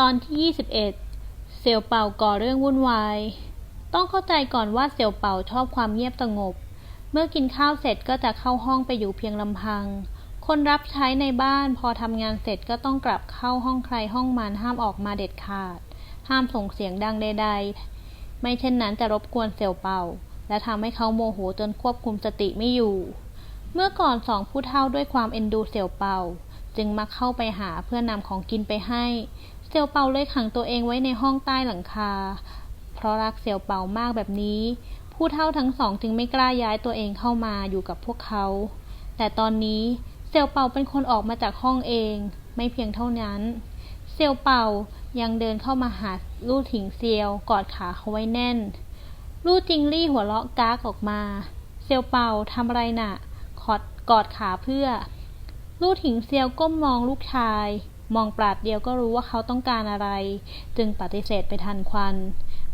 ตอนที่ 21เสี่ยวเปาก่อเรื่องวุ่นวาย ต้องเข้าใจก่อนว่าเสี่ยวเปาชอบความเงียบสงบ เมื่อกินข้าวเสร็จก็จะเข้าห้องไปอยู่เพียงลำพัง คนรับใช้ในบ้านพอทำงานเสร็จก็ต้องกลับเข้าห้องใครห้องมันห้ามออกมาเด็ดขาด ห้ามส่งเสียงดังใด ๆ ไม่เช่นนั้นจะรบกวนเสี่ยวเปา และทำให้เขาโมโหจนควบคุมสติไม่อยู่ เมื่อก่อนสองผู้เฒ่าด้วยความเอ็นดูเสี่ยวเปา จึงมาเข้าไปหาเพื่อนำของกินไปให้ เสี่ยวเปาเลยขังตัวเองไว้ในห้องใต้หลังคา เพราะรักเสี่ยวเปามากแบบนี้ ผู้เฒ่าทั้งสองจึงไม่กล้าย้ายตัวเองเข้ามาอยู่กับพวกเขา แต่ตอนนี้เสี่ยวเปาเป็นคนออกมาจากห้องเอง ไม่เพียงเท่านั้นเสี่ยวเปายังเดินเข้ามาหาลู่ถิงเซียวกอดขาเขาไว้แน่น ลู่จิงลี่หัวเราะก้ากออกมา เซียวเปาทำอะไรน่ะกอดกอดขาเพื่อ ลู่ถิงเซียวก้มมองลูกชาย มองปราดเดียวก็รู้ว่าเขาต้องการอะไร จึงปฏิเสธไปทันควัน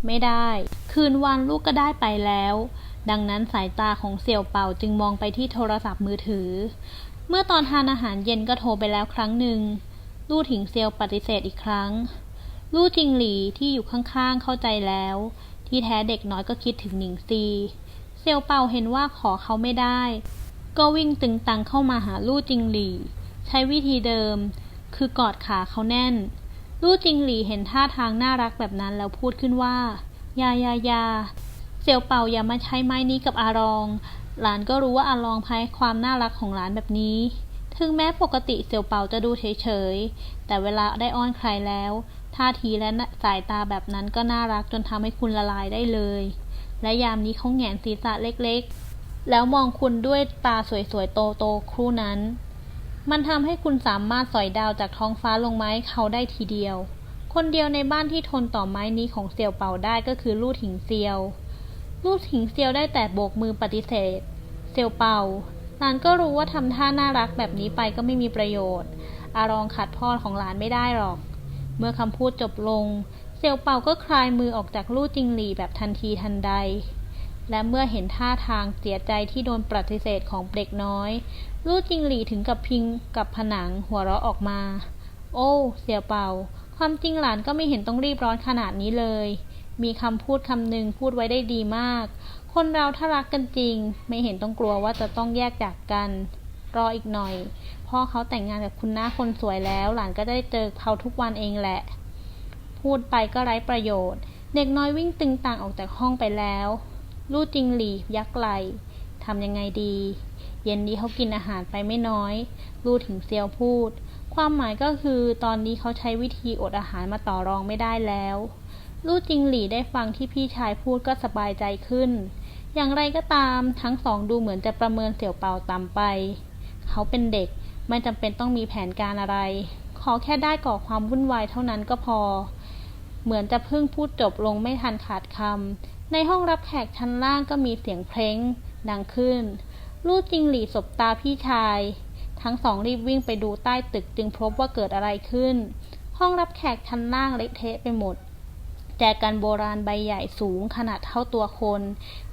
ไม่ได้ คืนวันลูกก็ได้ไปแล้ว ดังนั้นสายตาของเสี่ยวเป่าจึงมองไปที่โทรศัพท์มือถือ เมื่อตอนทานอาหารเย็นก็โทรไปแล้วครั้งหนึ่ง ลู่ถิงเซียวปฏิเสธอีกครั้ง ลู่จิงหลีที่อยู่ข้างๆเข้าใจแล้ว ที่แท้เด็กน้อยก็คิดถึงหนิงซี เซียวเป่าเห็นว่าขอเขาไม่ได้ ก็วิ่งตึงตังเข้ามาหาลู่จิงหลี ใช้วิธีเดิม คือกอดขาเขาแน่น ลู่จิงหลีเห็นท่าทางน่ารักแบบนั้นแล้วพูดขึ้นว่า ยายายาเสี่ยวเป่าอย่ามาใช้ไม้นี้กับอารอง หลานก็รู้ว่าอารองแพ้ความน่ารักของหลานแบบนี้ ถึงแม้ปกติเสี่ยวเป่าจะดูเฉยๆ แต่เวลาได้อ้อนใครแล้ว ท่าทีและสายตาแบบนั้นก็น่ารักจนทำให้คุณละลายได้เลย และยามนี้เขาแหงนศีรษะเล็กๆ แล้วมองคุณด้วยตาสวยๆโตๆครู่นั้น มันทำให้คุณสามารถสอยดาวจากท้องฟ้าลงไมาให้เขาได้ทีเดียว คนเดียวในบ้านที่ทนต่อไม้นี้ของเสี่ยวเป่าได้ก็คือลู่ถิงเซียว ลู่ถิงเซียวได้แต่โบกมือปฏิเสธ เซียวเป่าหลานก็รู้ว่าทำท่าน่ารักแบบนี้ไปก็ไม่มีประโยชน์ อารองขัดพ่อของหลานไม่ได้หรอก เมื่อคำพูดจบลง เซียวเป่าก็คลายมือออกจากลู่จิงหลีแบบทันทีทันใดและเมื่อเห็นท่าทางเสียใจที่โดนปฏิเสธของเด็กน้อย ลู่จิงหลีถึงกับพิงกับผนังหัวเราะออกมา โอ้ เสี่ยเป่าความจริงหลานก็ไม่เห็นต้องรีบร้อนขนาดนี้เลย มีคำพูดคำหนึ่งพูดไว้ได้ดีมาก คนเราถ้ารักกันจริง ไม่เห็นต้องกลัวว่าจะต้องแยกจากกัน รออีกหน่อย พ่อเขาแต่งงานกับคุณน้าคนสวยแล้ว หลานก็ได้เจอเขาทุกวันเองแหละ พูดไปก็ไร้ประโยชน์ เด็กน้อยวิ่งตึงต่างออกจากห้องไปแล้ว ลู่จิงหลียักไหลทำยังไงดี เย็นนี้เขากินอาหารไปไม่น้อยลู่ถิงเซียวพูด ความหมายก็คือตอนนี้เขาใช้วิธีอดอาหารมาต่อรองไม่ได้แล้วลู่จิงหลีได้ฟังที่พี่ชายพูดก็สบายใจขึ้น อย่างไรก็ตามทั้งสองดูเหมือนจะประเมินเสี่ยวเปาต่ำไป เขาเป็นเด็กไม่จำเป็นต้องมีแผนการอะไร ขอแค่ได้ก่อความวุ่นวายเท่านั้นก็พอ เหมือนจะเพิ่งพูดจบลงไม่ทันขาดคำในห้องรับแขกชั้นล่างก็มีเสียงเพลงดังขึ้น ลู่จิงหลีสบตาพี่ชาย ทั้งสองรีบวิ่งไปดูใต้ตึกจึงพบว่าเกิดอะไรขึ้น ห้องรับแขกชั้นล่างเละเทะไปหมด แจกันโบราณใบใหญ่สูงขนาดเท่าตัวคน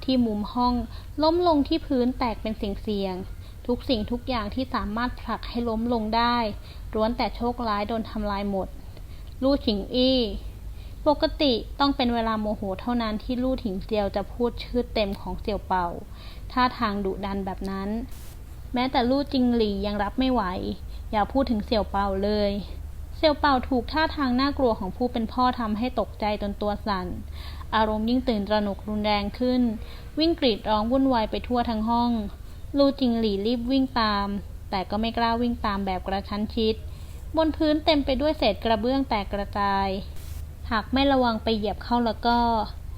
ที่มุมห้องล้มลงที่พื้นแตกเป็นเสียงๆทุกสิ่งทุกอย่างที่สามารถผลักให้ล้มลงได้ล้วนแต่โชคร้ายโดนทำลายหมด ลู่ถิงอี้ปกติต้องเป็นเวลาโมโหเท่านั้นที่ลู่ถิงเจียวจะพูดชื่อเต็มของเสี่ยวเป่า ท่าทางดุดันแบบนั้น แม้แต่ลู่จิงหลียังรับไม่ไหว อย่าพูดถึงเสี่ยวเปาเลย เสี่ยวเปาถูกท่าทางน่ากลัวของผู้เป็นพ่อทำให้ตกใจจนตัวสั่น อารมณ์ยิ่งตื่นตระหนกรุนแรงขึ้น วิ่งกรีดร้องวุ่นวายไปทั่วทั้งห้อง ลู่จิงหลีรีบวิ่งตาม แต่ก็ไม่กล้าวิ่งตามแบบกระชั้นชิด บนพื้นเต็มไปด้วยเศษกระเบื้องแตกกระจาย หากไม่ระวังไปเหยียบเข้าแล้วก็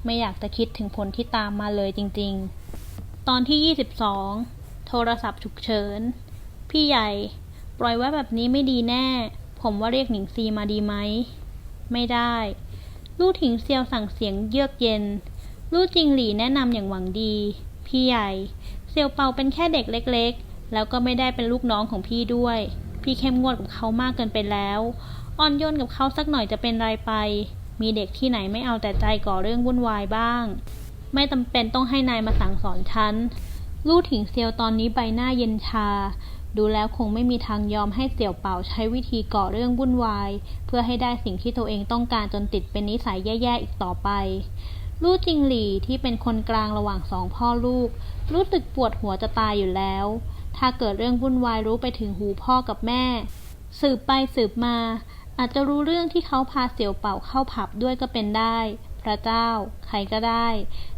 ไม่อยากจะคิดถึงผลที่ตามมาเลยจริง ๆ ตอนที่ 22 โทรศัพท์ฉุกเฉิน พี่ใหญ่ ปล่อยไว้แบบนี้ไม่ดีแน่ ผมว่าเรียกหนิงซีมาดีไหม ไม่ได้ ลู่ถิงเซียวสั่งเสียงเยือกเย็น ลู่จิงหลีแนะนำอย่างหวังดี พี่ใหญ่ เซียวเปาเป็นแค่เด็กเล็ก ๆ แล้วก็ไม่ได้เป็นลูกน้องของพี่ด้วย พี่เข้มงวดกับเขามากเกินไปแล้ว อ่อนโยนกับเขาสักหน่อยจะเป็นไรไป มีเด็กที่ไหนไม่เอาแต่ใจก่อเรื่องวุ่นวายบ้าง ไม่จำเป็นต้องให้นายมาสั่งสอนฉัน ลู่ถิงเซียวตอนนี้ใบหน้าเย็นชา ดูแล้วคงไม่มีทางยอมให้เสี่ยวเป่าใช้วิธีก่อเรื่องวุ่นวาย เพื่อให้ได้สิ่งที่ตัวเองต้องการจนติดเป็นนิสัยแย่ๆอีกต่อไป ลู่จิงหลี่ที่เป็นคนกลางระหว่างสองพ่อลูก รู้สึกปวดหัวจะตายอยู่แล้ว ถ้าเกิดเรื่องวุ่นวายรู้ไปถึงหูพ่อกับแม่ สืบไปสืบมา อาจจะรู้เรื่องที่เขาพาเสี่ยวเป่าเข้าผับด้วยก็เป็นได้ พระเจ้า ใครก็ได้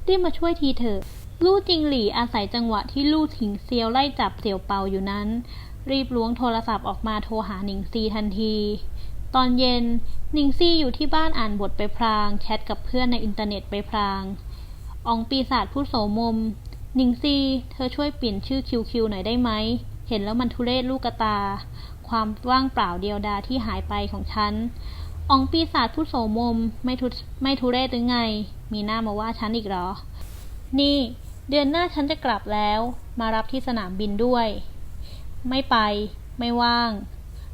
รีบมาช่วยทีเถอะ ลู่จิงหลี่อาศัยจังหวะที่ลู่ถิงเซียวไล่จับเสี่ยวเปาอยู่นั้น รีบล้วงโทรศัพท์ออกมาโทรหาหนิงซีทันที ตอนเย็นหนิงซี่อยู่ที่บ้านอ่านบทไปพลางแชทกับเพื่อนในอินเทอร์เน็ตไปพลางอองปีศาจผู้โสมมหนิงซีเธอช่วยเปลี่ยนชื่อคิวคิวหน่อยได้ไหม เห็นแล้วมันทุเรศลูกตา ความว่างเปล่าเดียวดายที่หายไปของฉัน อองปีศาจผู้โสมมไม่ทุไม่ทุเรศหรือไง มีหน้ามาว่าฉันอีกหรอ นี่ เดือนหน้าฉันจะกลับแล้ว มารับที่สนามบินด้วย ไม่ไป ไม่ว่าง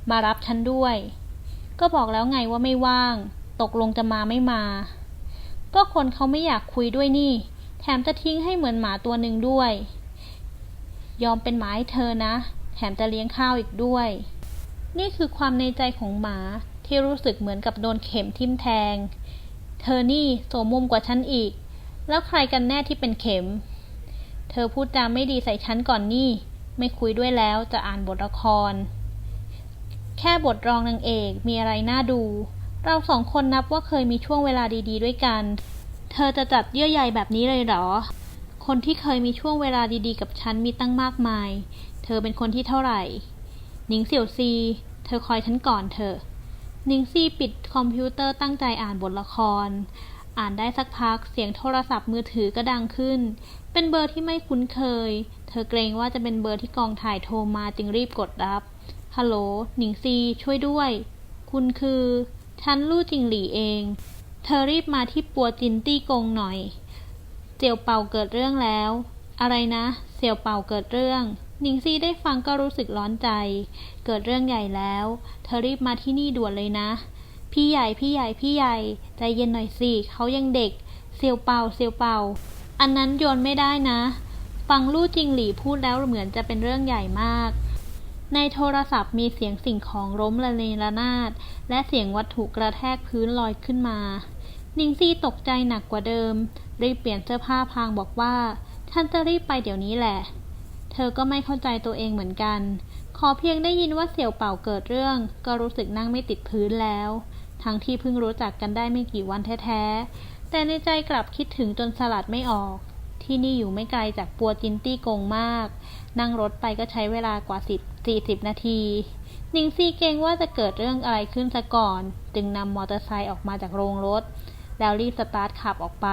มารับฉันด้วย ก็บอกแล้วไงว่าไม่ว่าง ตกลงจะมาไม่มา ก็คนเขาไม่อยากคุยด้วยนี่ แถมจะทิ้งให้เหมือนหมาตัวหนึ่งด้วย ยอมเป็นหมาให้เธอนะ แถมจะเลี้ยงข้าวอีกด้วย นี่คือความในใจของหมา ที่รู้สึกเหมือนกับโดนเข็มทิ่มแทง เธอนี่โสมมุมกว่าฉันอีก แล้วใครกันแน่ที่เป็นเข็ม เธอพูดจาไม่ดีใส่ฉันก่อนนี่ ไม่คุยด้วยแล้วจะอ่านบทละคร แค่บทรองนางเอกมีอะไรน่าดู เราสองคนนับว่าเคยมีช่วงเวลาดี ๆ ด้วยกัน เธอจะจัดเยื่อใยแบบนี้เลยเหรอ คนที่เคยมีช่วงเวลาดีๆ กับฉันมีตั้งมากมาย เธอเป็นคนที่เท่าไหร่ หนิงเสี่ยวซี เธอคอยฉันก่อนเถอะ นิงซีปิดคอมพิวเตอร์ตั้งใจอ่านบทละคร อ่านได้สักพักเสียงโทรศัพท์มือถือก็ดังขึ้น เป็นเบอร์ที่ไม่คุ้นเคย เธอเกรงว่าจะเป็นเบอร์ที่กองถ่ายโทรมาจึงรีบกดรับฮัลโหลหนิงซีช่วยด้วย คุณคือ ฉันลู่จิงหลี่เอง เธอรีบมาที่ปัวจินตี้กงหน่อยเสี่ยวเป่าเกิดเรื่องแล้ว อะไรนะ เสี่ยวเป่าเกิดเรื่อง หนิงซีได้ฟังก็รู้สึกร้อนใจ เกิดเรื่องใหญ่แล้ว เธอรีบมาที่นี่ด่วนเลยนะ พี่ใหญ่พี่ใหญ่พี่ใหญ่ ใจเย็นหน่อยสิเขายังเด็กเสี่ยวเป่าเสี่ยวเป่าอันนั้นโยนไม่ได้นะ ฟังลู่จิงหลีพูดแล้วเหมือนจะเป็นเรื่องใหญ่มาก ในโทรศัพท์มีเสียงสิ่งของล้มระเนระนาด และเสียงวัตถุกระแทกพื้นลอยขึ้นมา นิงซี่ตกใจหนักกว่าเดิม รีบเปลี่ยนเสื้อผ้าพางบอกว่าฉันจะรีบไปเดี๋ยวนี้แหละ อก็ไม่เข้าใจตัวเองเหมือนกัน ขอเพียงได้ยินว่าเสี่ยวเป่าเกิดเรื่อง ก็รู้สึกนั่งไม่ติดพื้นแล้ว ทั้งที่เพิ่งรู้จักกันได้ไม่กี่วันแท้ๆ แต่ในใจกลับคิดถึงจนสลัดไม่ออก ที่นี่อยู่ไม่ไกลจากปัวจินตี้กงมาก นั่งรถไปก็ใช้เวลากว่าสิบสี่สิบนาทีนิงซีเกรงว่าจะเกิดเรื่องอะไรขึ้นซะก่อน จึงนำมอเตอร์ไซค์ออกมาจากโรงรถ แล้วรีบสตาร์ทขับออกไป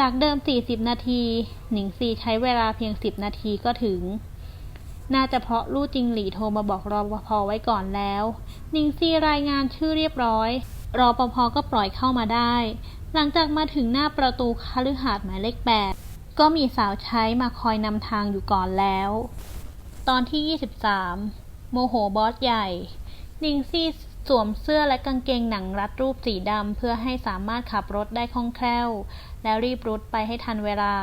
จากเดิม 40 นาที หนิงซีใช้เวลาเพียง 10 นาทีก็ถึง น่าจะเพราะลู่จิงหลี่โทรมาบอกรอปภไว้ก่อนแล้ว หนิงซีรายงานชื่อเรียบร้อย รอปภก็ปล่อยเข้ามาได้ หลังจากมาถึงหน้าประตูคฤหาสน์หมายเลข8ก็มีสาวใช้มาคอยนำทางอยู่ก่อนแล้ว ตอนที่ 23 โมโหบอสใหญ่ นิงซี่สวมเสื้อและกางเกงหนังรัดรูปสีดำเพื่อให้สามารถขับรถได้คล่องแคล่ว แล้วรีบรุดไปให้ทันเวลา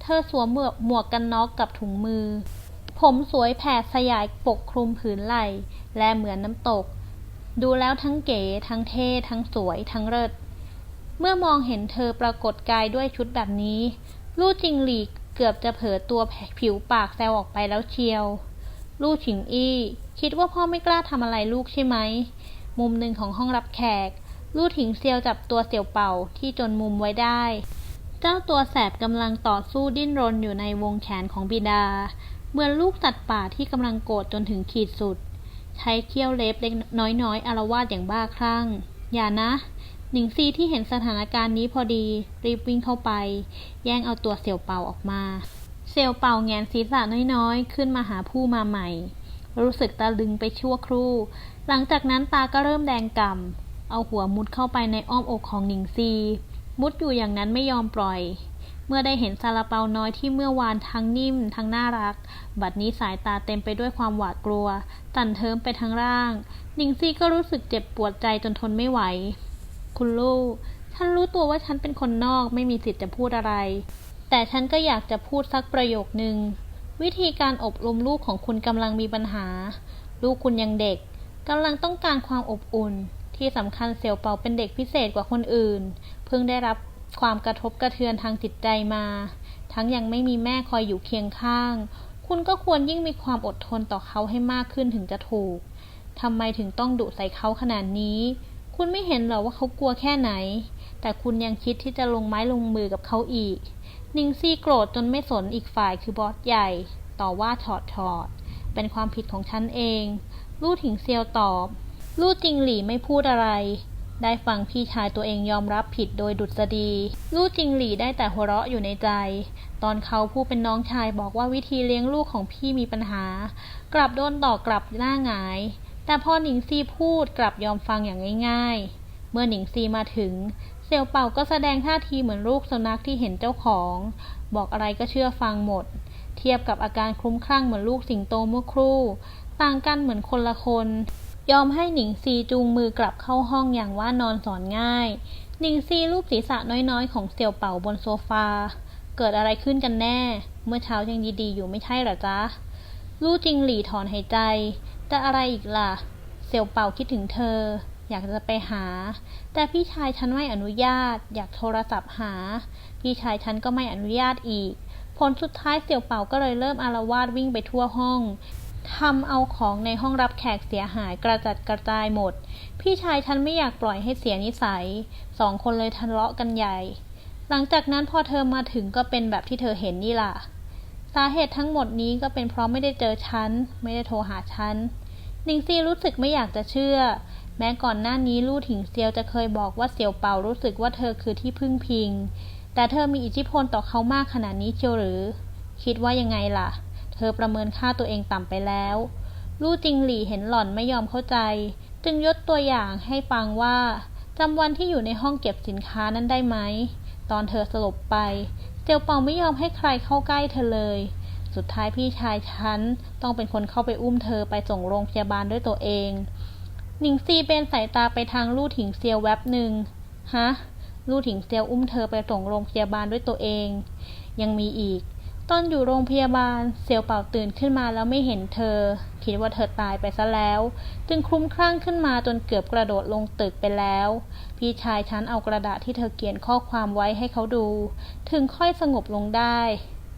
เธอสวมหมวกหมวกกันน็อกกับถุงมือ ผมสวยแผ่สยายปกคลุมผืนไหล่และเหมือนน้ำตก ดูแล้วทั้งเก๋ทั้งเท่ทั้งสวยทั้งเลิศเมื่อมองเห็นเธอปรากฏกายด้วยชุดแบบนี้ ลู่จิงหลีเกือบจะเผลอตัวผิวปากแซวออกไปแล้วเชียว ลู่ฉิงอี้ คิดว่าพ่อไม่กล้าทำอะไรลูกใช่ไหม มุมหนึ่งของห้องรับแขก ลู่ถิงเซียวจับตัวเสี่ยวเป่าที่จนมุมไว้ได้ เจ้าตัวแสบกำลังต่อสู้ดิ้นรนอยู่ในวงแขนของบิดา เหมือนลูกสัตว์ป่าที่กำลังโกรธจนถึงขีดสุด ใช้เขี้ยวเล็บเล็กน้อยๆอารวาสอย่างบ้าคลั่ง อย่านะ หนิงซีที่เห็นสถานการณ์นี้พอดี รีบวิ่งเข้าไป แย่งเอาตัวเสี่ยวเป่าออกมา เสี่ยวเป่าแงนศีรษะน้อยๆ ขึ้นมาหาผู้มาใหม่ รู้สึกตะลึงไปชั่วครู่ หลังจากนั้นตาก็เริ่มแดงก่ำเอาหัวมุดเข้าไปในอ้อมอกของหนิงซี มุดอยู่อย่างนั้นไม่ยอมปล่อย เมื่อได้เห็นซาลาเปาน้อยที่เมื่อวานทั้งนิ่มทั้งน่ารัก บัดนี้สายตาเต็มไปด้วยความหวาดกลัว สั่นเทิมไปทั้งร่างหนิงซีก็รู้สึกเจ็บปวดใจจนทนไม่ไหว คุณลูก ฉันรู้ตัวว่าฉันเป็นคนนอกไม่มีสิทธิ์จะพูดอะไร แต่ฉันก็อยากจะพูดสักประโยคนึง วิธีการอบรมลูกของคุณกำลังมีปัญหา ลูกคุณยังเด็กกำลังต้องการความอบอุ่น ที่สำคัญเสี่ยวเปาเป็นเด็กพิเศษกว่าคนอื่น พิ่งได้รับความกระทบกระเทือนทางจิตใจมา ทั้งยังไม่มีแม่คอยอยู่เคียงข้าง คุณก็ควรยิ่งมีความอดทนต่อเขาให้มากขึ้นถึงจะถูกทำไมถึงต้องดุใส่เขาขนาดนี้ คุณไม่เห็นเหรอว่าเขากลัวแค่ไหน แต่คุณยังคิดที่จะลงไม้ลงมือกับเขาอีก นิงซี่โกรธจนไม่สนอีกฝ่ายคือบอสใหญ่ ต่อว่าถอดถอด เป็นความผิดของฉันเอง ลู่ถิงเซียวตอบ ลู่จิงหลี่ไม่พูดอะไร ได้ฟังพี่ชายตัวเองยอมรับผิดโดยดุษฎีลู่จิงหลี่ได้แต่หัวเราะอยู่ในใจ ตอนเขาผู้เป็นน้องชายบอกว่าวิธีเลี้ยงลูกของพี่มีปัญหา กลับโดนต่อกลับหน้าหงาย แต่พอหนิงซีพูดกลับยอมฟังอย่างง่าย ๆ เมื่อหนิงซีมาถึงเสี่ยวเป่าก็แสดงท่าทีเหมือนลูกสุนัขที่เห็นเจ้าของ บอกอะไรก็เชื่อฟังหมด เทียบกับอาการคลุ้มคลั่งเหมือนลูกสิงโตเมื่อครู่ ต่างกันเหมือนคนละคน ยอมให้หนิงซีจูงมือกลับเข้าห้องอย่างว่านอนสอนง่าย หนิงซีลูบศีรษะน้อยๆ ของเสี่ยวเป่าบนโซฟา เกิดอะไรขึ้นกันแน่ เมื่อเช้ายังดีๆอยู่ไม่ใช่หรอจ๊ะ ลู่จิงหลี่ถอนหายใจ แต่อะไรอีกล่ะ เสี่ยวเป่าคิดถึงเธอ อยากจะไปหา แต่พี่ชายฉันไม่อนุญาต อยากโทรศัพท์หา พี่ชายฉันก็ไม่อนุญาตอีก ผลสุดท้ายเสี่ยวเป่าก็เลยเริ่มอารวาสวิ่งไปทั่วห้อง ทำเอาของในห้องรับแขกเสียหายกระจัดกระจายหมด พี่ชายฉันไม่อยากปล่อยให้เสียนิสัย สองคนเลยทะเลาะกันใหญ่ หลังจากนั้นพอเธอมาถึงก็เป็นแบบที่เธอเห็นนี่ล่ะ สาเหตุทั้งหมดนี้ก็เป็นเพราะไม่ได้เจอฉัน ไม่ได้โทรหาฉัน นิงซีรู้สึกไม่อยากจะเชื่อ แม้ก่อนหน้านี้ลู่ถิงเซียวจะเคยบอกว่าเสี่ยวเป่ารู้สึกว่าเธอคือที่พึ่งพิง แต่เธอมีอิทธิพลต่อเขามากขนาดนี้เชียวหรือ คิดว่ายังไงล่ะ เธอประเมินค่าตัวเองต่ำไปแล้ว ลู่จิงหลี่เห็นหล่อนไม่ยอมเข้าใจ จึงยกตัวอย่างให้ฟังว่าจำวันที่อยู่ในห้องเก็บสินค้านั้นได้ไหม ตอนเธอสลบไปเซียวเปาไม่ยอมให้ใครเข้าใกล้เธอเลย สุดท้ายพี่ชายฉันต้องเป็นคนเข้าไปอุ้มเธอไปส่งโรงพยาบาลด้วยตัวเอง หนิงซีเป็นสายตาไปทางลู่ถิงเซียวแวบหนึ่ง ฮะ ลู่ถิงเซียวอุ้มเธอไปส่งโรงพยาบาลด้วยตัวเอง ยังมีอีก ตอนอยู่โรงพยาบาลเซียวเป่าตื่นขึ้นมาแล้วไม่เห็นเธอ คิดว่าเธอตายไปซะแล้ว จึงคลุ้มคลั่งขึ้นมาจนเกือบกระโดดลงตึกไปแล้ว พี่ชายฉันเอากระดาษที่เธอเขียนข้อความไว้ให้เขาดู ถึงค่อยสงบลงได้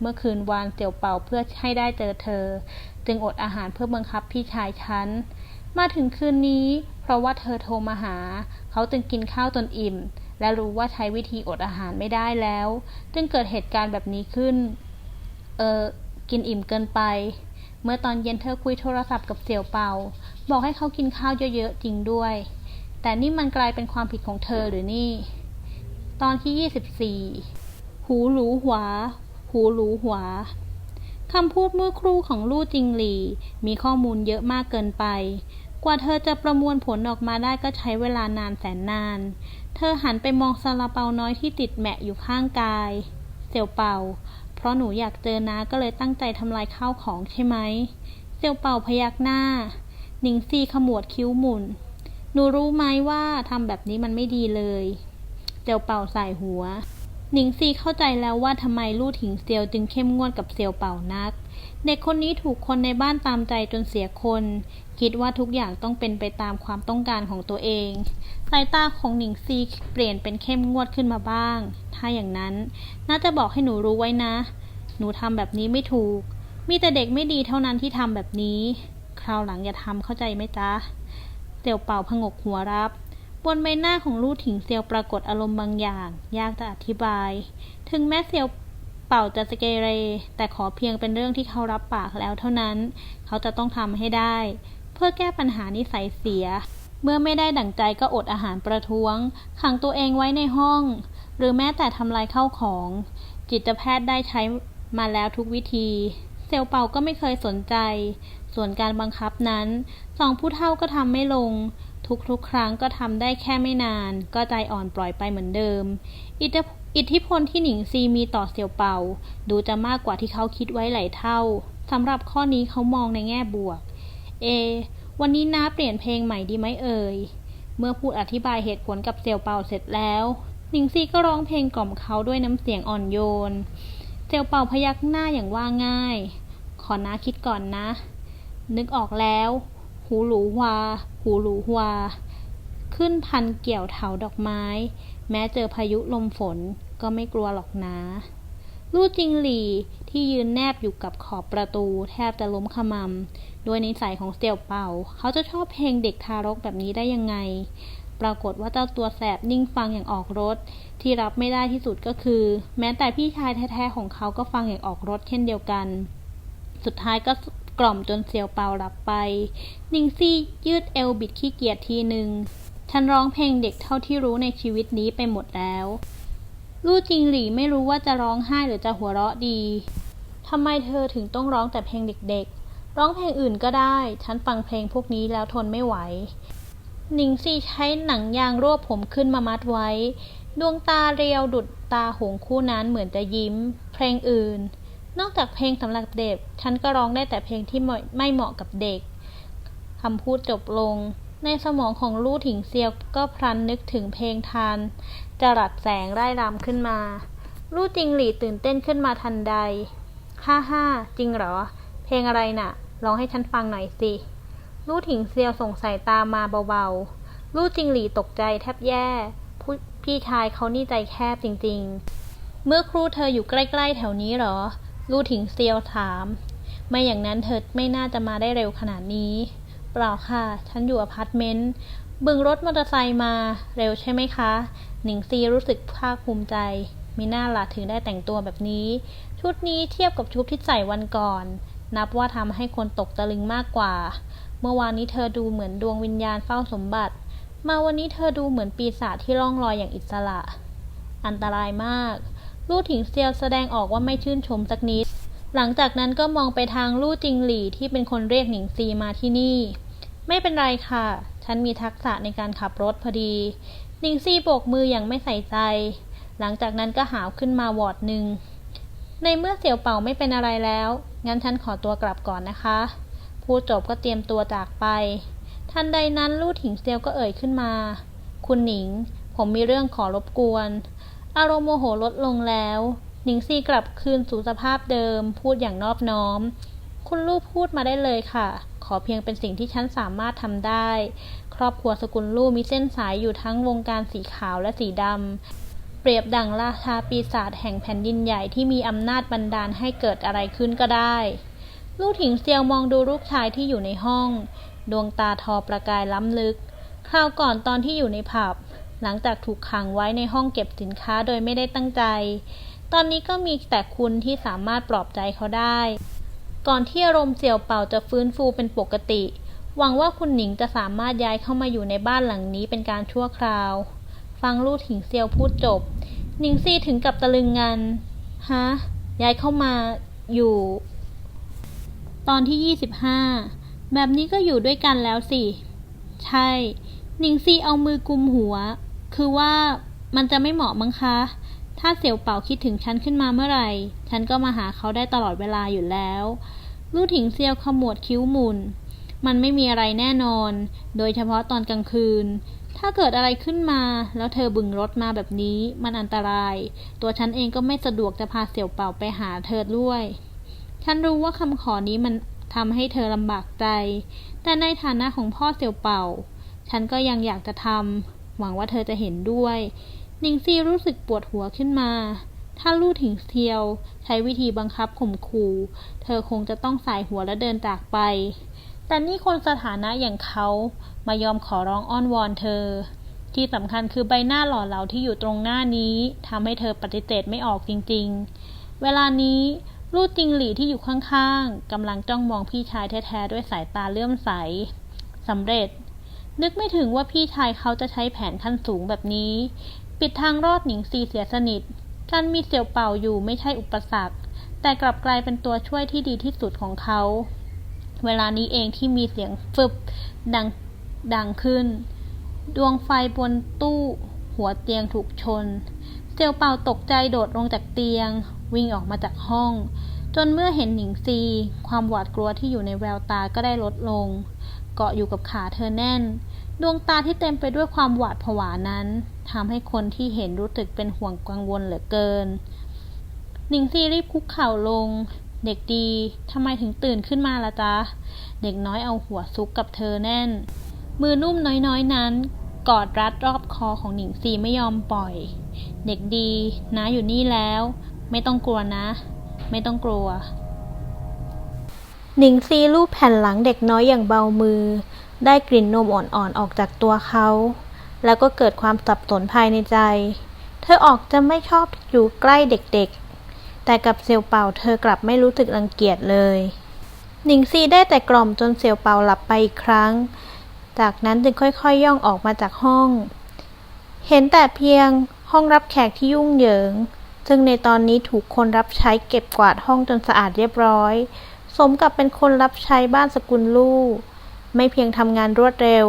เมื่อคืนวานเสี่ยวเป่าเพื่อให้ได้เจอเธอ จึงอดอาหารเพื่อบังคับพี่ชายฉันมาถึงคืนนี้ เพราะว่าเธอโทรมาหา เขาจึงกินข้าวจนอิ่ม และรู้ว่าใช้วิธีอดอาหารไม่ได้แล้ว จึงเกิดเหตุการณ์แบบนี้ขึ้น เออกินอิ่มเกินไป เมื่อตอนเย็นเธอคุยโทรศัพท์กับเสี่ยวเปา บอกให้เขากินข้าวเยอะๆจริงด้วย แต่นี่มันกลายเป็นความผิดของเธอหรือนี่ ตอนที่ 24 หูหรูหวา หูหรูหวาคำพูดเมื่อครู่ของลู่จิงหลี่มีข้อมูลเยอะมากเกินไป กว่าเธอจะประมวลผลออกมาได้ก็ใช้เวลานานแสนนาน เธอหันไปมองซาลาเปาน้อยที่ติดแมะอยู่ข้างกาย เสี่ยวเปา ราะหนูอยากเจอนะก็เลยตั้งใจทำลายข้าวของใช่ไหมเซียวเป่าพยักหน้า หนิงซีขมวดคิ้วหมุน หนูรู้ไหมว่าทำแบบนี้มันไม่ดีเลยเซียวเป่าใส่หัว หนิงซีเข้าใจแล้วว่าทำไมลู่ถิงเซียวจึงเข้มงวดกับเซียวเป่านัก เด็กคนนี้ถูกคนในบ้านตามใจจนเสียคน คิดว่าทุกอย่างต้องเป็นไปตามความต้องการของตัวเองสายตาของหนิงซีเปลี่ยนเป็นเข้มงวดขึ้นมาบ้าง ถ้าอย่างนั้น น่าจะบอกให้หนูรู้ไว้นะ หนูทำแบบนี้ไม่ถูก มีแต่เด็กไม่ดีเท่านั้นที่ทำแบบนี้ คราวหลังอย่าทำเข้าใจไหมจ๊ะเซียวเป่าพงกหัวรับบนใบหน้าของลู่ถิงเซียวปรากฏอารมณ์บางอย่าง ยากจะอธิบาย ถึงแม้เซียว เป่าจะสเกเร แต่ขอเพียงเป็นเรื่องที่เขารับปากแล้วเท่านั้น เขาจะต้องทำให้ได้ เพื่อแก้ปัญหานิสัยเสีย เมื่อไม่ได้ดั่งใจก็อดอาหารประท้วง ขังตัวเองไว้ในห้อง หรือแม้แต่ทำลายข้าวของ จิตแพทย์ได้ใช้มาแล้วทุกวิธี เซลเป่าก็ไม่เคยสนใจ ส่วนการบังคับนั้นสองผู้เฒ่าก็ทำไม่ลงทุกๆครั้งก็ทำได้แค่ไม่นาน ก็ใจอ่อนปล่อยไปเหมือนเดิม อิทธิ อิทธิพลที่หนิงซีมีต่อเสี่ยวเปา ดูจะมากกว่าที่เขาคิดไว้หลายเท่าสำหรับข้อนี้เขามองในแง่บวก เอ วันนี้น้าเปลี่ยนเพลงใหม่ดีไหมเอ่ย เมื่อพูดอธิบายเหตุผลกับเสี่ยวเปาเสร็จแล้ว หนิงซีก็ร้องเพลงกล่อมเขาด้วยน้ำเสียงอ่อนโยน เสี่ยวเปาพยักหน้าอย่างว่าง่าย ขอน้าคิดก่อนนะ นึกออกแล้ว หูหลูวา หูหลูวา ขึ้นพันเกี่ยวเถาดอกไม้ แม้เจอพายุลมฝนก็ไม่กลัวหรอกนะลู่จิงหลีที่ยืนแนบอยู่กับขอบประตูแทบจะล้มขมำโดยนิสัยของเสี่ยวเป่า เขาจะชอบเพลงเด็กทารกแบบนี้ได้ยังไง ปรากฏว่าเจ้าตัวแสบนิ่งฟังอย่างออกรถ ที่รับไม่ได้ที่สุดก็คือ แม้แต่พี่ชายแท้ๆของเขาก็ฟังอย่างออกรถเช่นเดียวกัน สุดท้ายก็กล่อมจนเซียวเปาหลับไป นิงซี่ยืดเอวบิดขี้เกียจทีหนึ่ง ฉันร้องเพลงเด็กเท่าที่รู้ในชีวิตนี้ไปหมดแล้ว ลู่จิงหลี่ไม่รู้ว่าจะร้องไห้หรือจะหัวเราะดีทำไมเธอถึงต้องร้องแต่เพลงเด็กๆ ร้องเพลงอื่นก็ได้ ฉันฟังเพลงพวกนี้แล้วทนไม่ไหว หนิงซีใช้หนังยางรวบผมขึ้นมามัดไว้ ดวงตาเรียวดุดตาหงคู่นั้นเหมือนจะยิ้ม เพลงอื่น นอกจากเพลงสำหรับเด็ก ฉันก็ร้องได้แต่เพลงที่ไม่เหมาะกับเด็กคำพูดจบลง ในสมองของลู่ถิงเซียวก็พลันนึกถึงเพลงทานจรัสแสงไร่รำขึ้นมา ลู่จิงหลี่ตื่นเต้นขึ้นมาทันใด ฮ่าฮ่าจริงเหรอ เพลงอะไรน่ะร้องให้ฉันฟังหน่อยสิ ลู่ถิงเซียวส่งสายตามาเบาๆ ลู่จิงหลี่ตกใจแทบแย่พี่ชายเขานี่ใจแคบจริงๆ เมื่อครูเธออยู่ใกล้ๆ แถวนี้เหรอ ลู่ถิงเซียวถาม ไม่อย่างนั้นเธอไม่น่าจะมาได้เร็วขนาดนี้ เปล่าค่ะ ฉันอยู่อพาร์ตเมนต์ บึงรถมอเตอร์ไซค์มา เร็วใช่ไหมคะ หนิงซีรู้สึกภาคภูมิใจ มีหน้าหลาถึงได้แต่งตัวแบบนี้ ชุดนี้เทียบกับชุดที่ใส่วันก่อน นับว่าทำให้คนตกตะลึงมากกว่า เมื่อวานนี้เธอดูเหมือนดวงวิญญาณเฝ้าสมบัติ มาวันนี้เธอดูเหมือนปีศาจที่ล่องลอยอย่างอิสระ อันตรายมาก ลู่ถิงเซียวแสดงออกว่าไม่ชื่นชมสักนิดหลังจากนั้นก็มองไปทางลู่จิงหลี่ที่เป็นคนเรียกหนิงซีมาที่นี่ ไม่เป็นไรค่ะ ฉันมีทักษะในการขับรถพอดีหนิงซีโบกมืออย่างไม่ใส่ใจ หลังจากนั้นก็หาวขึ้นมาวอดหนึ่ง ในเมื่อเสี่ยวเป่าไม่เป็นอะไรแล้ว งั้นฉันขอตัวกลับก่อนนะคะ พูดจบก็เตรียมตัวจากไป ทันใดนั้นลู่ถิงเซียวก็เอ่ยขึ้นมา คุณหนิง ผมมีเรื่องขอรบกวน อารมณ์โมโหลดลงแล้ว หนิงซีกลับคืนสู่สภาพเดิม พูดอย่างนอบน้อม คุณลูกพูดมาได้เลยค่ะ ขอเพียงเป็นสิ่งที่ฉันสามารถทำได้ ครอบครัวสกุลลู่มีเส้นสายอยู่ทั้งวงการสีขาวและสีดำ เปรียบดังราชาปีศาจแห่งแผ่นดินใหญ่ที่มีอำนาจบันดาลให้เกิดอะไรขึ้นก็ได้ ลู่ถิงเซียวมองดูลูกชายที่อยู่ในห้อง ดวงตาทอประกายล้ำลึก คราวก่อนตอนที่อยู่ในผับ หลังจากถูกขังไว้ในห้องเก็บสินค้าโดยไม่ได้ตั้งใจ ตอนนี้ก็มีแต่คุณที่สามารถปลอบใจเขาได้ ก่อนที่อารมณ์เสี่ยวเป่าจะฟื้นฟูเป็นปกติ หวังว่าคุณหนิงจะสามารถย้ายเข้ามาอยู่ในบ้านหลังนี้เป็นการชั่วคราว ฟังลู่ถิงเซียวพูดจบ หนิงซี่ถึงกับตะลึงงันฮะย้ายเข้ามาอยู่ ตอนที่ 25 แบบนี้ก็อยู่ด้วยกันแล้วสิ ใช่ หนิงซี่เอามือกุมหัว คือว่ามันจะไม่เหมาะมั้งคะ ถ้าเสี่ยวเป่าคิดถึงฉันขึ้นมาเมื่อไหร่ ฉันก็มาหาเขาได้ตลอดเวลาอยู่แล้ว ลู่ถิงเซียวขมวดคิ้วหมุน มันไม่มีอะไรแน่นอน โดยเฉพาะตอนกลางคืน ถ้าเกิดอะไรขึ้นมา แล้วเธอบึงรถมาแบบนี้ มันอันตราย ตัวฉันเองก็ไม่สะดวกจะพาเสี่ยวเป่าไปหาเธอด้วย ฉันรู้ว่าคำขอนี้มันทำให้เธอลำบากใจ แต่ในฐานะของพ่อเสี่ยวเป่า ฉันก็ยังอยากจะทำหวังว่าเธอจะเห็นด้วย นิงซีรู้สึกปวดหัวขึ้นมา ถ้าลู่ถิงเทียว ใช้วิธีบังคับข่มขู่ เธอคงจะต้องสายหัวและเดินจากไป แต่นี่คนสถานะอย่างเขามายอมขอร้องอ้อนวอนเธอ ที่สำคัญคือใบหน้าหล่อเหลาที่อยู่ตรงหน้านี้ทำให้เธอปฏิเสธไม่ออกจริง ๆ เวลานี้ลู่จิงหลี่ที่อยู่ข้างๆกำลังจ้องมองพี่ชายแท้ๆด้วยสายตาเลื่อมใสสำเร็จ นึกไม่ถึงว่าพี่ชายเขาจะใช้แผนขั้นสูงแบบนี้ ปิดทางรอดหนิงซีเสียสนิท การมีเสี่ยวเป่าอยู่ไม่ใช่อุปสรรค แต่กลับกลายเป็นตัวช่วยที่ดีที่สุดของเขา เวลานี้เองที่มีเสียงฟึบดังดังขึ้น ดวงไฟบนตู้หัวเตียงถูกชนเซียวเป่าตกใจโดดลงจากเตียง วิ่งออกมาจากห้อง จนเมื่อเห็นหนิงซี ความหวาดกลัวที่อยู่ในแววตาก็ได้ลดลง เกาะอยู่กับขาเธอแน่น ดวงตาที่เต็มไปด้วยความหวาดผวานั้นทำให้คนที่เห็นรู้สึกเป็นห่วงกังวลเหลือเกิน หนิงซีรีบคุกเข่าลง เด็กดีทำไมถึงตื่นขึ้นมาละจ๊ะ เด็กน้อยเอาหัวซุกกับเธอแน่น มือนุ่มน้อยๆนั้น กอดรัดรอบคอของหนิงซีไม่ยอมปล่อย เด็กดีนะอยู่นี่แล้ว ไม่ต้องกลัวนะ ไม่ต้องกลัว หนิงซีลูบแผ่นหลังเด็กน้อยอย่างเบามือ ได้กลิ่นนมอ่อนๆออกจากตัวเขา แล้วก็เกิดความสับสนภายในใจ เธอออกจะไม่ชอบอยู่ใกล้เด็กๆ แต่กับเซียวเป่าเธอกลับไม่รู้สึกรังเกียจเลยหนิงซีได้แต่กล่อมจนเซียวเป่าหลับไปอีกครั้ง จากนั้นจึงค่อยๆย่องออกมาจากห้อง เห็นแต่เพียงห้องรับแขกที่ยุ่งเหยิง ซึ่งในตอนนี้ถูกคนรับใช้เก็บกวาดห้องจนสะอาดเรียบร้อย สมกับเป็นคนรับใช้บ้านสกุลลู่ ไม่เพียงทำงานรวดเร็ว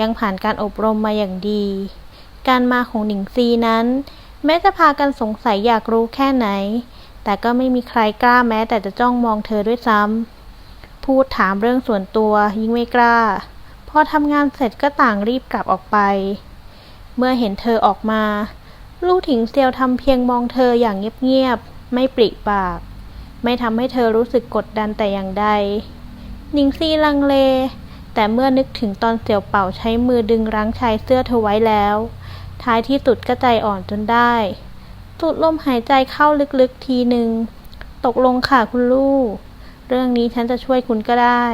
ยังผ่านการอบรมมาอย่างดี การมาของหนิงซีนั้น แม้จะพากันสงสัยอยากรู้แค่ไหน แต่ก็ไม่มีใครกล้าแม้แต่จะจ้องมองเธอด้วยซ้ำพูดถามเรื่องส่วนตัวยิ่งไม่กล้า พอทำงานเสร็จก็ต่างรีบกลับออกไป เมื่อเห็นเธอออกมา ลู่ถิงเซียวทำเพียงมองเธออย่างเงียบๆไม่ปริปาก ไม่ทำให้เธอรู้สึกกดดันแต่อย่างใดหนิงซีลังเล แต่เมื่อนึกถึงตอนเสี่ยวเป่าใช้มือดึงรั้งชายเสื้อเธอไว้แล้ว ท้ายที่สุดก็ใจอ่อนจนได้สูดลมหายใจเข้าลึกๆทีหนึ่ง ตกลงค่ะคุณลูก เรื่องนี้ฉันจะช่วยคุณก็ได้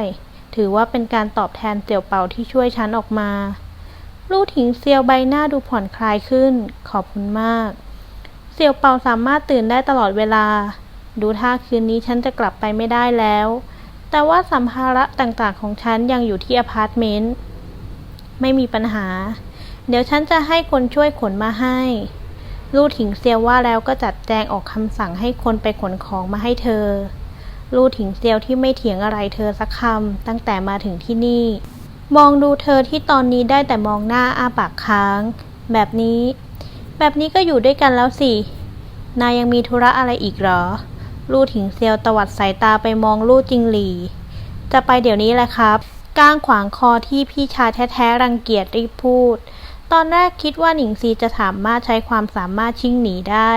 ถือว่าเป็นการตอบแทนเสี่ยวเป่าที่ช่วยฉันออกมา ลู่ถิงเซียวใบหน้าดูผ่อนคลายขึ้น ขอบคุณมาก เสี่ยวเป่าสามารถตื่นได้ตลอดเวลา ดูท่าคืนนี้ฉันจะกลับไปไม่ได้แล้ว แต่ว่าสัมภาระต่างๆของฉันยังอยู่ที่อพาร์ตเมนต์ ไม่มีปัญหา เดี๋ยวฉันจะให้คนช่วยขนมาให้ ลู่ถิงเซียวว่าแล้วก็จัดแจงออกคำสั่งให้คนไปขนของมาให้เธอ ลู่ถิงเซียวที่ไม่เถียงอะไรเธอสักคำตั้งแต่มาถึงที่นี่ มองดูเธอที่ตอนนี้ได้แต่มองหน้าอ้าปากค้าง แบบนี้ แบบนี้ก็อยู่ด้วยกันแล้วสิ นายยังมีธุระอะไรอีกเหรอ ลู่ถิงเซียวตวัดสายตาไปมองลู่จิงหลี จะไปเดี๋ยวนี้แหละครับ ก้างขวางคอที่พี่ชายแท้ๆรังเกียจรีบพูด ตอนแรกคิดว่าหนิงซีจะสามารถใช้ความสามารถชิงหนีได้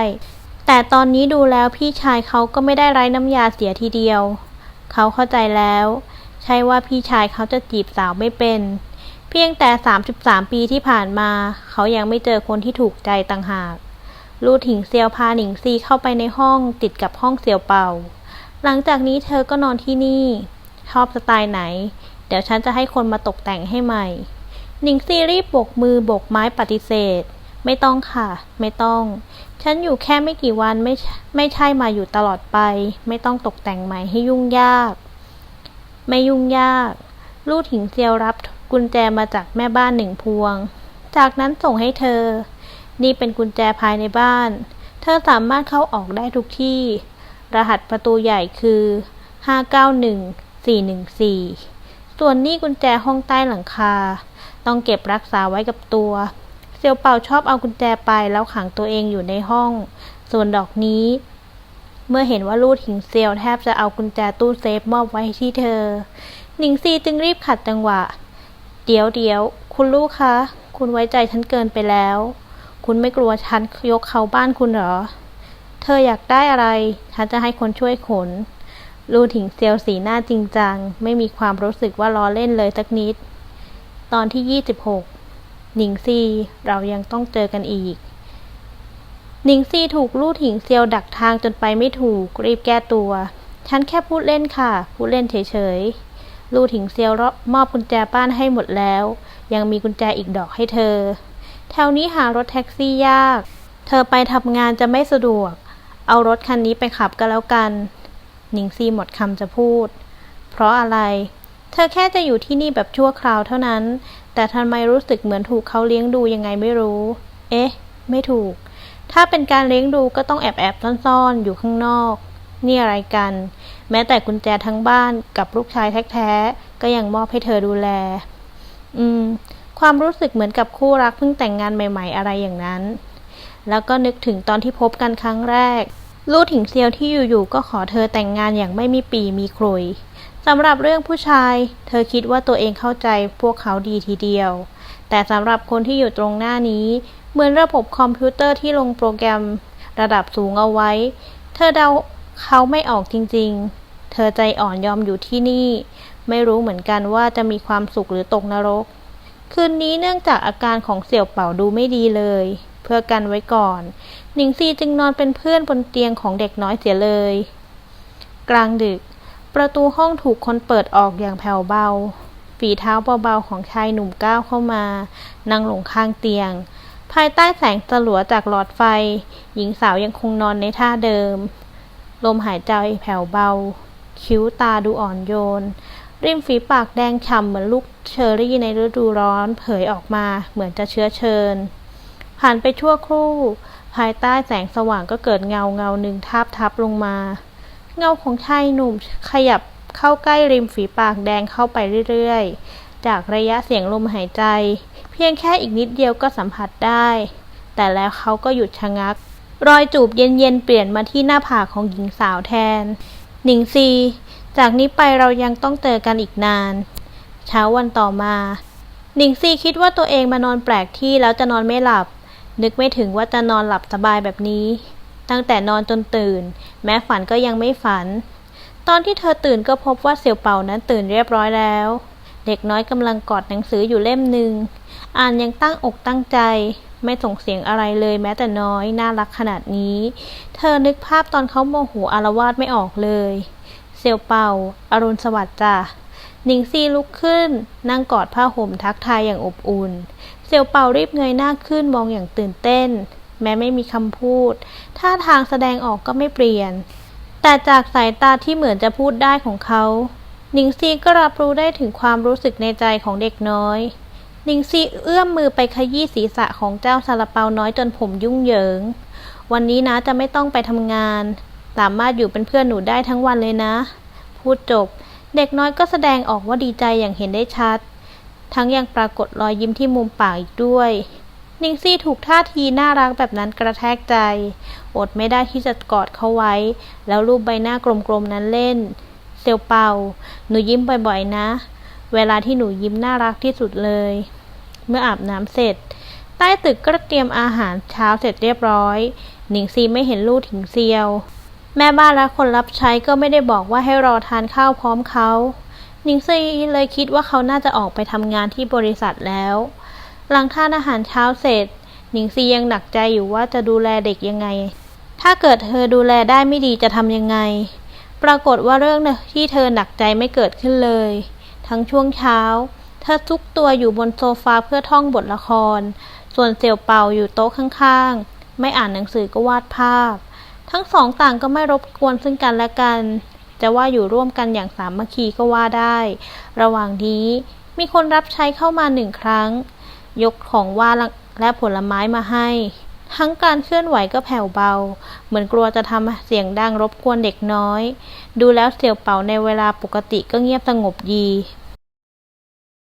แต่ตอนนี้ดูแล้วพี่ชายเขาก็ไม่ได้ไร้น้ำยาเสียทีเดียว เขาเข้าใจแล้ว ใช่ว่าพี่ชายเขาจะจีบสาวไม่เป็น เพียงแต่ 33 ปีที่ผ่านมา เขายังไม่เจอคนที่ถูกใจต่างหาก ลู่ถิงเซียวพาหนิงซีเข้าไปในห้องติดกับห้องเซียวเปา หลังจากนี้เธอก็นอนที่นี่ ชอบสไตล์ไหน เดี๋ยวฉันจะให้คนมาตกแต่งให้ใหม่ หนิงซีรีบโบกมือโบกไม้ปฏิเสธ ไม่ต้องค่ะ ไม่ต้อง ฉันอยู่แค่ไม่กี่วันไม่ไม่ใช่มาอยู่ตลอดไป ไม่ต้องตกแต่งใหม่ให้ยุ่งยาก ไม่ยุ่งยาก ลู่ถิงเซียวรับกุญแจมาจากแม่บ้านหนึ่งพวง จากนั้นส่งให้เธอ นี่เป็นกุญแจภายในบ้าน เธอสามารถเข้าออกได้ทุกที่ รหัสประตูใหญ่คือ 591414 ส่วนนี่กุญแจห้องใต้หลังคา ต้องเก็บรักษาไว้กับตัว เซียวเป่าชอบเอากุญแจไปแล้วขังตัวเองอยู่ในห้อง ส่วนดอกนี้ เมื่อเห็นว่าลู่ถิงเซียวแทบจะเอากุญแจตู้เซฟมอบไว้ที่เธอ หนิงซีจึงรีบขัดจังหวะ เดี๋ยวเดี๋ยวคุณลูกคะ คุณไว้ใจฉันเกินไปแล้ว คุณไม่กลัวฉันยกเขาบ้านคุณเหรอ เธออยากได้อะไร ฉันจะให้คนช่วยขน ลู่ถิงเซียวสีหน้าจริงจัง ไม่มีความรู้สึกว่าล้อเล่นเลยสักนิด ตอนที่ 26 หนิงซีเรายังต้องเจอกันอีก หนิงซีถูกลู่ถิงเซียวดักทางจนไปไม่ถูก รีบแก้ตัว ฉันแค่พูดเล่นค่ะ พูดเล่นเฉยๆ ลู่ถิงเซียวมอบกุญแจบ้านให้หมดแล้ว ยังมีกุญแจอีกดอกให้เธอ แถวนี้หารถแท็กซี่ยาก เธอไปทำงานจะไม่สะดวก เอารถคันนี้ไปขับก็แล้วกัน หนิงซีหมดคำจะพูด เพราะอะไร เธอแค่จะอยู่ที่นี่แบบชั่วคราวเท่านั้น แต่ทำไมรู้สึกเหมือนถูกเขาเลี้ยงดูยังไงไม่รู้ เอ๊ะ ไม่ถูก ถ้าเป็นการเลี้ยงดูก็ต้องแอบแอบซ่อนๆ อยู่ข้างนอก นี่อะไรกัน แม้แต่กุญแจทั้งบ้านกับลูกชายแท้ๆก็ยังมอบให้เธอดูแล อืม ความรู้สึกเหมือนกับคู่รักเพิ่งแต่งงานใหม่ ๆ อะไรอย่างนั้น แล้วก็นึกถึงตอนที่พบกันครั้งแรก ลู่ถิงเซียวที่อยู่ๆก็ขอเธอแต่งงานอย่างไม่มีปีมีครุยสำหรับเรื่องผู้ชาย เธอคิดว่าตัวเองเข้าใจพวกเขาดีทีเดียว แต่สำหรับคนที่อยู่ตรงหน้านี้ เหมือนระบบคอมพิวเตอร์ที่ลงโปรแกรมระดับสูงเอาไว้ เธอเดาเขาไม่ออกจริงๆ เธอใจอ่อนยอมอยู่ที่นี่ ไม่รู้เหมือนกันว่าจะมีความสุขหรือตกนรก คืนนี้เนื่องจากอาการของเสี่ยวเป่าดูไม่ดีเลย เพื่อกันไว้ก่อน หนิงซีจึงนอนเป็นเพื่อนบนเตียงของเด็กน้อยเสียเลย กลางดึก ประตูห้องถูกคนเปิดออกอย่างแผ่วเบา ฝีเท้าเบาๆของชายหนุ่มก้าวเข้ามา นั่งลงข้างเตียง ภายใต้แสงสลัวจากหลอดไฟ หญิงสาวยังคงนอนในท่าเดิม ลมหายใจแผ่วเบา คิ้วตาดูอ่อนโยน ริมฝีปากแดงฉ่ำเหมือนลูกเชอรี่ในฤดูร้อนเผยออกมาเหมือนจะเชื้อเชิญ ผ่านไปชั่วครู่ ภายใต้แสงสว่างก็เกิดเงาเงาหนึ่งทาบทับลงมา เงาของชายหนุ่มขยับเข้าใกล้ริมฝีปากแดงเข้าไปเรื่อยๆ จากระยะเสียงลมหายใจ เพียงแค่อีกนิดเดียวก็สัมผัสได้ แต่แล้วเขาก็หยุดชะงัก รอยจูบเย็นๆเปลี่ยนมาที่หน้าผากของหญิงสาวแทน หนิงซี จากนี้ไปเรายังต้องเจอกันอีกนาน เช้าวันต่อมา หนิงซีคิดว่าตัวเองมานอนแปลกที่แล้วจะนอนไม่หลับ นึกไม่ถึงว่าจะนอนหลับสบายแบบนี้ ตั้งแต่นอนจนตื่น แม้ฝันก็ยังไม่ฝัน ตอนที่เธอตื่นก็พบว่าเสี่ยวเป่านั้นตื่นเรียบร้อยแล้ว เด็กน้อยกำลังกอดหนังสืออยู่เล่มหนึ่งอ่านยังตั้งอกตั้งใจไม่ส่งเสียงอะไรเลยแม้แต่น้อย น่ารักขนาดนี้ เธอนึกภาพตอนเขาโมโหอารวาสไม่ออกเลย เสี่ยวเป่าอารุณสวัสดิ์จ้ะหนิงซีลุกขึ้น นั่งกอดผ้าห่มทักทายอย่างอบอุ่นเสี่ยวเป่ารีบเงยหน้าขึ้นมองอย่างตื่นเต้น แม้ไม่มีคำพูดท่าทางแสดงออกก็ไม่เปลี่ยน แต่จากสายตาที่เหมือนจะพูดได้ของเขาหนิงซีก็รับรู้ได้ถึงความรู้สึกในใจของเด็กน้อยหนิงซีเอื้อมมือไปขยี้ศีรษะของเจ้าซาลาเปาน้อยจนผมยุ่งเหยิง วันนี้นะจะไม่ต้องไปทำงาน สามารถอยู่เป็นเพื่อนหนูได้ทั้งวันเลยนะ พูดจบ เด็กน้อยก็แสดงออกว่าดีใจอย่างเห็นได้ชัด ทั้งยังปรากฏรอยยิ้มที่มุมปากอีกด้วย นิงซี่ถูกท่าทีน่ารักแบบนั้นกระแทกใจ อดไม่ได้ที่จะกอดเขาไว้ แล้วรูปใบหน้ากลมๆนั้นเล่น เซียวเปาหนูยิ้มบ่อยๆนะ เวลาที่หนูยิ้มน่ารักที่สุดเลย เมื่ออาบน้ำเสร็จใต้ตึกก็เตรียมอาหารเช้าเสร็จเรียบร้อย หนิงซีไม่เห็นลู่ถิงเซียว แม่บ้านและคนรับใช้ก็ไม่ได้บอกว่าให้รอทานข้าวพร้อมเขาหนิงซีเลยคิดว่าเขาน่าจะออกไปทำงานที่บริษัทแล้ว หลังทานอาหารเช้าเสร็จ หนิงซียังหนักใจอยู่ว่าจะดูแลเด็กยังไง ถ้าเกิดเธอดูแลได้ไม่ดีจะทำยังไง ปรากฏว่าเรื่องที่เธอหนักใจไม่เกิดขึ้นเลย ทั้งช่วงเช้า เธอทุกตัวอยู่บนโซฟาเพื่อท่องบทละคร ส่วนเสี่ยวเปาอยู่โต๊ะข้างๆ ไม่อ่านหนังสือก็วาดภาพ ทั้งสองต่างก็ไม่รบกวนซึ่งกันและกัน จะว่าอยู่ร่วมกันอย่างสามัคคีก็ว่าได้ ระหว่างนี้มีคนรับใช้เข้ามาหนึ่งครั้ง ยกของว่าและผลไม้มาให้ ทั้งการเคลื่อนไหวก็แผ่วเบา เหมือนกลัวจะทำเสียงดังรบกวนเด็กน้อย ดูแล้วเสี่ยวเป่าในเวลาปกติก็เงียบสงบดี